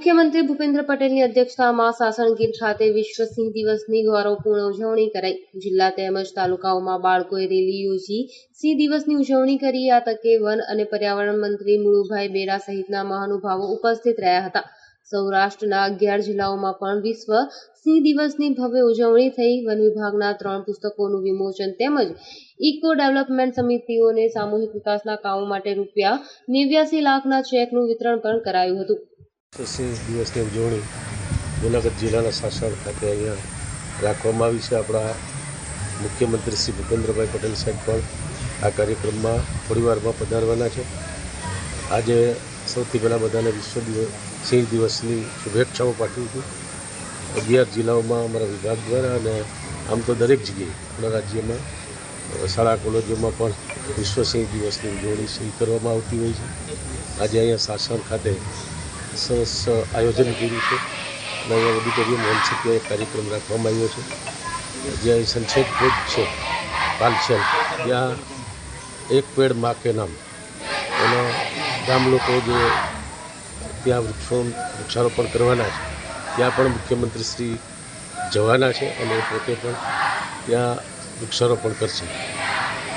મુખ્યમંત્રી ભૂપેન્દ્ર પટેલની અધ્યક્ષતામાં સાસણગીર ખાતે વિશ્વ સિંહ દિવસની ગૌરવપૂર્ણ ઉજવણી કરાઈ. જિલ્લા તેમજ તાલુકાઓમાં બાળકોએ રેલી યોજી સિંહ દિવસની ઉજવણી કરી. આ તકે વન અને પર્યાવરણ મંત્રી મુળુભાઈ બેરા સહિતના મહાનુભાવો ઉપસ્થિત રહ્યા હતા. સૌરાષ્ટ્રના અગિયાર જિલ્લાઓમાં પણ વિશ્વ સિંહ દિવસની ભવ્ય ઉજવણી થઈ. વન વિભાગના ત્રણ પુસ્તકોનું વિમોચન તેમજ ઇકો ડેવલપમેન્ટ સમિતિઓને સામૂહિક વિકાસના કામો માટે રૂપિયા નેવ્યાસી લાખના ચેકનું વિતરણ પણ કરાયું હતું. સિંહ દિવસની ઉજવણી જૂનાગઢ જિલ્લાના સાસણ ખાતે અહીંયા રાખવામાં આવી છે. આપણા મુખ્યમંત્રી શ્રી ભૂપેન્દ્રભાઈ પટેલ સાહેબ પણ આ કાર્યક્રમમાં થોડીવારમાં પધારવાના છે. આજે સૌથી પહેલાં બધાને વિશ્વ દિવસ સિંહ દિવસની શુભેચ્છાઓ પાઠવું છું. અગિયાર જિલ્લાઓમાં અમારા વિભાગ દ્વારા અને આમ તો દરેક જગ્યાએ આપણા રાજ્યમાં શાળા, કોલેજોમાં પણ વિશ્વ સિંહ દિવસની ઉજવણી છે કરવામાં આવતી હોય છે. આજે અહીંયા સાસણ ખાતે સરસ આયોજન કર્યું છે. અને અહીંયા હોલ છે ત્યાં કાર્યક્રમ રાખવામાં આવ્યો છે. જ્યાં સંક્ષેપ ભોજ છે પાલસેલ ત્યાં એક પેડ મા કે નામ. એના ગામ લોકો જે ત્યાં વૃક્ષો, વૃક્ષારોપણ કરવાના છે, ત્યાં પણ મુખ્યમંત્રી શ્રી જવાના છે અને પોતે પણ ત્યાં વૃક્ષારોપણ કરશે.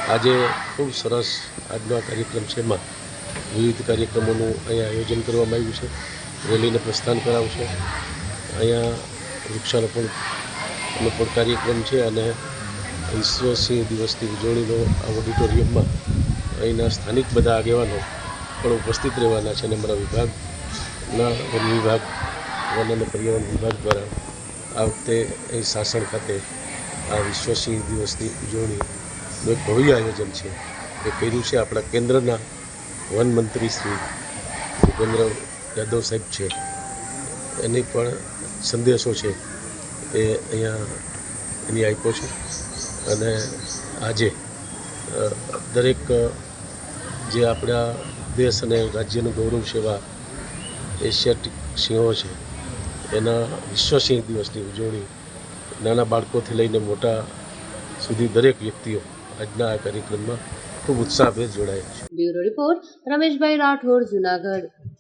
આજે ખૂબ સરસ આજનો કાર્યક્રમ છે એમાં. વિવિધ કાર્યક્રમોનું અહીંયા આયોજન કરવામાં આવ્યું છે. રેલીને પ્રસ્થાન કરાવશે. અહીંયા વૃક્ષારોપણ પણ કાર્યક્રમ છે અને વિશ્વ સિંહ દિવસની ઉજવણીનો આ ઓડિટોરિયમમાં અહીંના સ્થાનિક બધા આગેવાનો પણ ઉપસ્થિત રહેવાના છે અને અમારા વિભાગના વન વિભાગ, વન અને પર્યાવરણ વિભાગ દ્વારા આ વખતે અહીં સાસણ ખાતે આ વિશ્વ સિંહ દિવસની ઉજવણીનું એક ભવ્ય આયોજન છે. એ કર્યું છે આપણા કેન્દ્રના વન મંત્રી શ્રી ભૂપેન્દ્ર યાદવ સાહેબ છે. એની પણ સંદેશો છે એ અહીંયા એની આપ્યો છે. અને આજે દરેક જે આપણા દેશ અને રાજ્યનું ગૌરવ સેવા એશિયાટિક સિંહો છે, એના વિશ્વ સિંહ દિવસની ઉજવણી નાના બાળકોથી લઈને મોટા સુધી દરેક વ્યક્તિઓ આજના આ કાર્યક્રમમાં ખૂબ ઉત્સાહભેર જોડાયા છે. Bureau report Rameshbhai Rathod Junagadh.